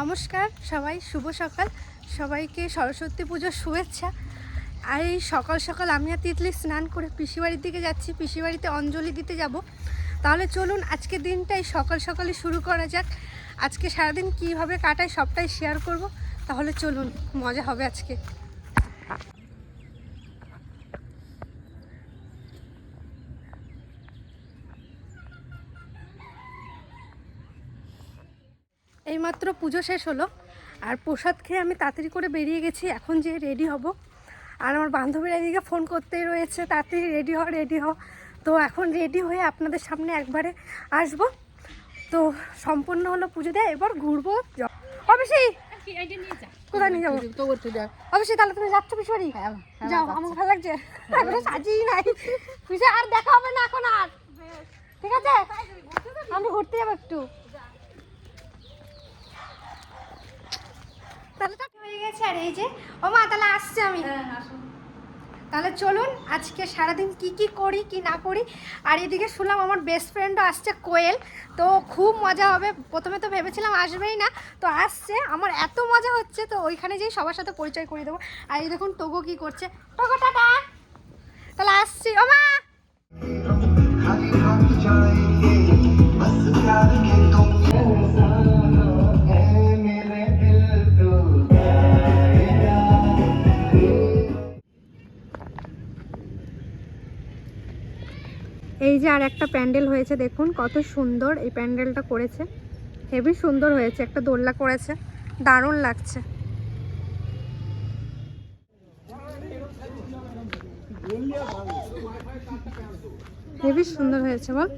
নমস্কার, সবাই শুভ সকাল। সবাইকে সরস্বতী পুজোর শুভেচ্ছা। আর এই সকাল সকাল আমি আর তিতলি স্নান করে পিসিবাড়ির দিকে যাচ্ছি, পিসিবাড়িতে অঞ্জলি দিতে যাব। তাহলে চলুন আজকে দিনটাই সকাল সকালে শুরু করা যাক। আজকে সারাদিন কীভাবে কাটায় সবটাই শেয়ার করব। তাহলে চলুন, মজা হবে আজকে। এইমাত্র পুজো শেষ হলো আর প্রসাদ খেয়ে আমি তাড়াতাড়ি করে বেরিয়ে গেছি এখন যে রেডি হব। আর আমার বান্ধবীরা এদিকে ফোন করতেই রয়েছে তাড়াতাড়ি রেডি হ রেডি হ। তো এখন রেডি হয়ে আপনাদের সামনে একবারে আসব। তো সম্পূর্ণ হলো পুজো দেয় এবার ঘুরবো য- অবশ্যই! কোথায় নিয়ে যাব? অবশ্যই তাহলে তুমি যাচ্ছ পিছুয়ারি যাও আমার ভালো লাগছে। এখনও নাই। আর দেখা হবে না এখন আর। ঠিক আছে? আমি ঘুরতে যাব একটু তাহলে তো হয়ে গেছে আর এই যে ও মা তাহলে আসছে আমি। তাহলে চলুন আজকে সারাদিন কি কি করি কি না করি। আর এদিকে শুনলাম আমার বেস্ট ফ্রেন্ডও আসছে কোয়েল তো খুব মজা হবে। প্রথমে তো ভেবেছিলাম আসবেই না তো আসছে। আমার এত মজা হচ্ছে তো ওইখানে যেই সবার সাথে পরিচয় করে দেবো। আর এই দেখুন তোগো কি করছে। তোগো টাটা! তাহলে আসছি। ও মা! এই যে আর একটা প্যান্ডেল হয়েছে, দেখুন কত সুন্দর এই প্যান্ডেলটা করেছে। হেভি সুন্দর হয়েছে, একটা দোলনা করেছে, দারুণ লাগছে। হেভি সুন্দর হয়েছে, বল।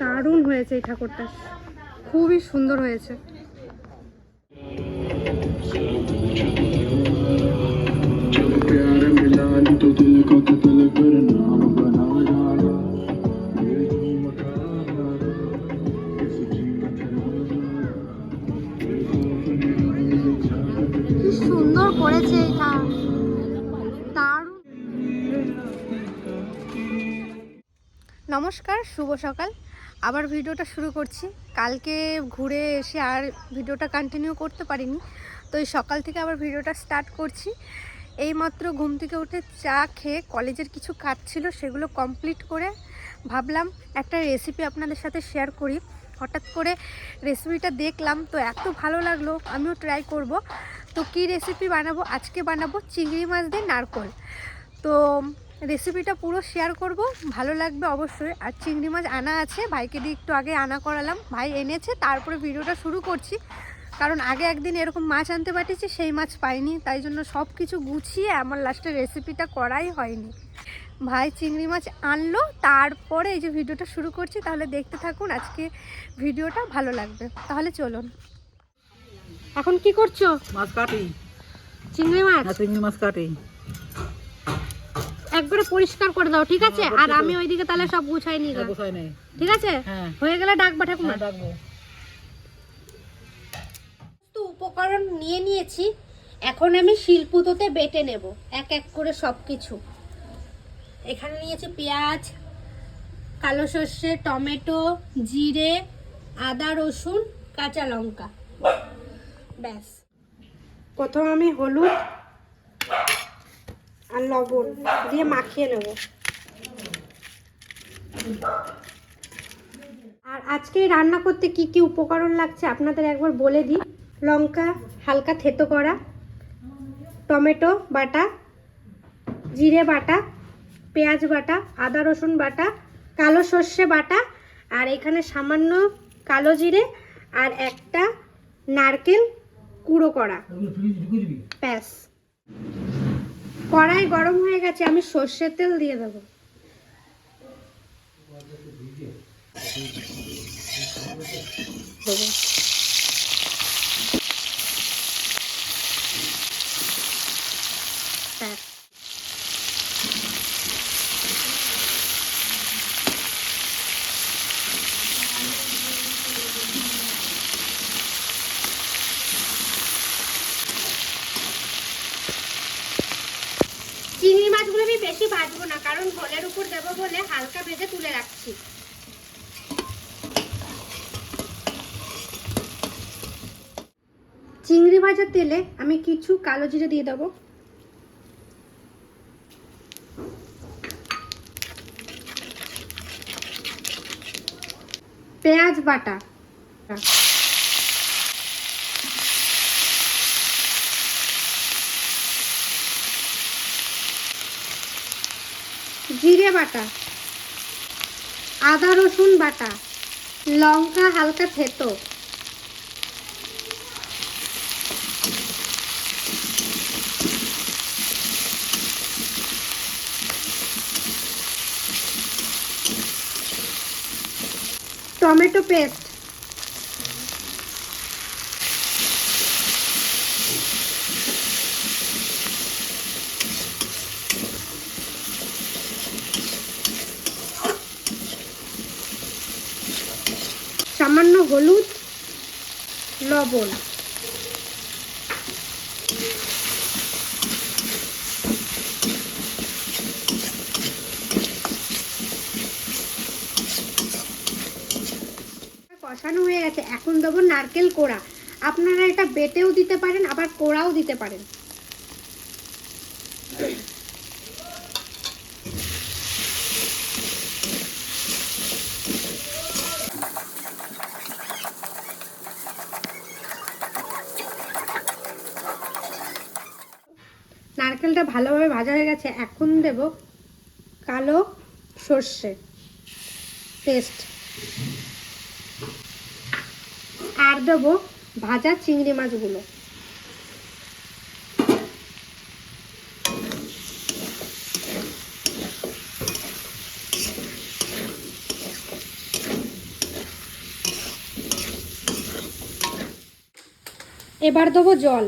দারুণ হয়েছে এই ঠাকুরটা। খুবই সুন্দর হয়েছে। সুন্দর করেছে নমস্কার শুভ সকাল। আবার ভিডিওটা শুরু করছি। কালকে ঘুরে এসে আর ভিডিওটা কন্টিনিউ করতে পারিনি। তো এই সকাল থেকে আবার ভিডিওটা স্টার্ট করছি। এইমাত্র ঘুম থেকে উঠে চা খেয়ে কলেজের কিছু কাজ ছিল সেগুলো কমপ্লিট করে ভাবলাম একটা রেসিপি আপনাদের সাথে শেয়ার করি। হঠাৎ করে রেসিপিটা দেখলাম তো এত ভালো লাগল, আমিও ট্রাই করব। তো কী রেসিপি বানাবো? আজকে বানাবো চিংড়ি মাছ দিয়ে নারকোল। তো রেসিপিটা পুরো শেয়ার করব। ভালো লাগবে অবশ্যই। আর চিংড়ি মাছ আনা আছে। ভাইকে দিয়ে একটু আগে আনা করালাম। ভাই এনেছে তারপরে ভিডিওটা শুরু করছি। কারণ আগে একদিন এরকম মাছ আনতে পাঠিয়েছি সেই মাছ পাইনি। তাই জন্য সব কিছু গুছিয়ে আমার লাস্টে রেসিপিটা করাই হয়নি। ভাই চিংড়ি মাছ আনলো তারপরে এই যে ভিডিওটা শুরু করছি তাহলে দেখতে থাকুন আজকে ভিডিওটা ভালো লাগবে। তাহলে চলুন। এখন কি করছ? মাছ কাটি। চিংড়ি মাছ? চিংড়ি মাছ কাটি। একবারে পরিষ্কার করে দাও ঠিক আছে? হ্যাঁ, আর আমি ওইদিকে তাহলে সব গুছাই নিই গা। গোসাই নেই। ঠিক আছে? হ্যাঁ। হয়ে গেলে ডাকবা ঠাকুমা। হ্যাঁ, ডাকবো। সমস্ত উপকরণ নিয়ে নিয়েছি। এখন আমি শিলপুতোতে বেটে নেব এক এক করে সব কিছু এখানে নিয়েছি পেঁয়াজ কালো সর্ষে টমেটো জিরে আদা রসুন কাঁচা লঙ্কা। ব্যাস। প্রথম আমি হলুদ আর লবণ দিয়ে মাখিয়ে নেব। আর আজকে রান্না করতে কি কি উপকরণ লাগছে আপনাদের একবার বলে দিই। লঙ্কা, হালকা থেতো করা, টমেটো বাটা, জিরে বাটা, পেঁয়াজ বাটা, আদা রসুন বাটা, কালো সর্ষে বাটা, আর এখানে সামান্য কালো জিরে আর একটা নারকেল কুড়ো করা। ব্যাস। কড়াই গরম হয়ে গেছে আমি সর্ষের তেল দিয়ে দেবো। দেবো ব্যাস মাছগুলো আমি বেশি ভাজবো না, কারণ ঝোলের উপর দেবো বলে হালকা ভেজে তুলে রাখছি। চিংড়ি ভাজার তেলে আমি কিছু কালো জিরে দিয়ে দেবো। পেঁয়াজ বাটা। জিরে বাটা আদা রসুন বাটা লঙ্কা হালকা থেতো। Tomato paste. সামান্য হলুদ, লবণ। কষানো হয়ে গেছে। এখন দেবো নারকেল কোড়া। আপনারা এটা বেটেও দিতে পারেন, আবার কোড়াও দিতে পারেন। নারকেলটা ভালোভাবে ভাজা হয়ে গেছে, এখন দেব কালো সর্ষে পেস্ট। আর দেবো ভাজা চিংড়ি মাছগুলো। এবার দেবো জল।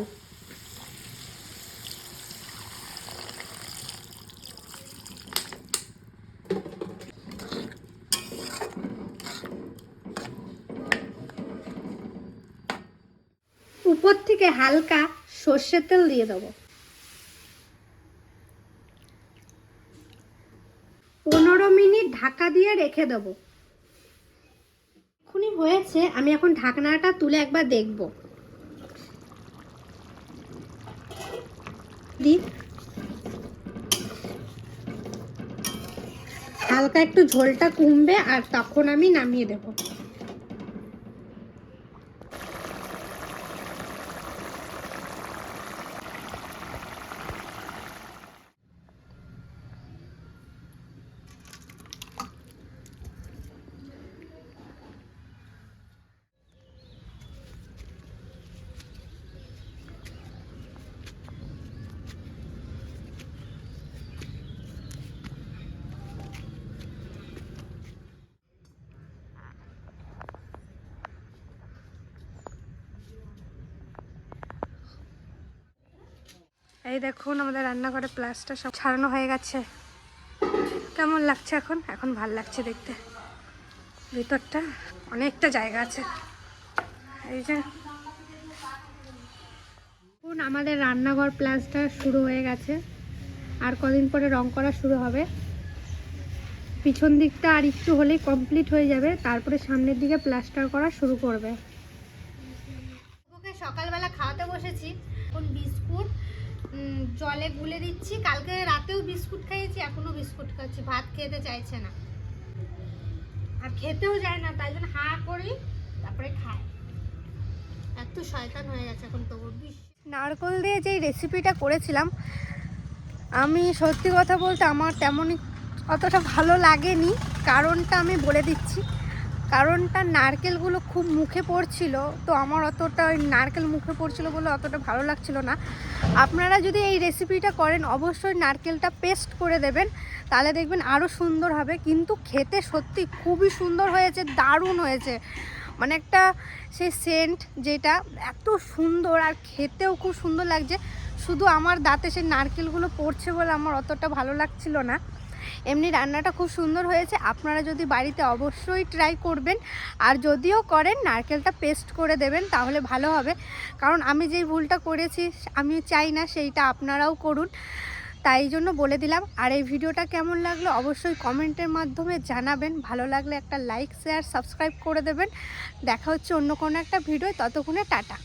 উপর থেকে হালকা সর্ষের তেল দিয়ে দেবো। পনেরো মিনিট ঢাকা দিয়ে রেখে দেবো। এখনই হয়েছে, আমি এখন ঢাকনাটা তুলে একবার দেখব। হালকা একটু ঝোলটা কমবে আর তখন আমি নামিয়ে দেবো। এই দেখুন, আমাদের রান্নাঘরে প্লাসটা সব ছাড়ানো হয়ে গেছে। কেমন লাগছে এখন? এখন ভালো লাগছে দেখতে। ভিতরটা অনেকটা জায়গা আছে। এই যে এখন আমাদের রান্নাঘর প্লাসটা শুরু হয়ে গেছে। আর কদিন পরে রং করা শুরু হবে। পিছন দিকটা আর একটু হলেই কমপ্লিট হয়ে যাবে। তারপরে সামনের দিকে প্লাস্টার করা শুরু করবে। সকালবেলা খাওয়াতে বসেছি। এখন বিস্কুট জলে গুলে দিচ্ছি। কালকে রাতেও বিস্কুট খাইয়েছি, এখনও বিস্কুট খাচ্ছি। ভাত খেতে চাইছে না। আর খেতেও যায় না, তাই জন্য হা করি, তারপরে খায় এত শয়তান হয়ে গেছে এখন তো নারকল দিয়ে যেই রেসিপিটা করেছিলাম, আমি সত্যি কথা বলতে আমার তেমনই অতটা ভালো লাগেনি। কারণটা আমি বলে দিচ্ছি। কারণটা নারকেলগুলো খুব মুখে পড়ছিল, তো আমার অতটা ওই নারকেল মুখে পড়ছিল বলে অতটা ভালো লাগছিল না। আপনারা যদি এই রেসিপিটা করেন, অবশ্যই নারকেলটা পেস্ট করে দেবেন, তাহলে দেখবেন আরও সুন্দর হবে। কিন্তু খেতে সত্যি খুবই সুন্দর হয়েছে, দারুণ হয়েছে। মানে একটা সেই সেন্ট যেটা এত সুন্দর আর খেতেও খুব সুন্দর লাগছে। শুধু আমার দাঁতে সেই নারকেলগুলো পড়ছে বলে আমার অতটা ভালো লাগছিল না। এমনি রান্নাটা খুব সুন্দর হয়েছে। আপনারা যদি বাড়িতে অবশ্যই ট্রাই করবেন। আর যদিও করেন, নারকেলটা পেস্ট করে দেবেন, তাহলে ভালো হবে। কারণ আমি যেই ভুলটা করেছি, আমি চাই না সেইটা আপনারাও করুন। তাই জন্য বলে দিলাম। আর এই ভিডিওটা কেমন লাগল অবশ্যই কমেন্টের মাধ্যমে জানাবেন। ভালো লাগলে একটা লাইক শেয়ার সাবস্ক্রাইব করে দেবেন। দেখা হচ্ছে অন্য কোনো একটা ভিডিও ততক্ষণে টাটা।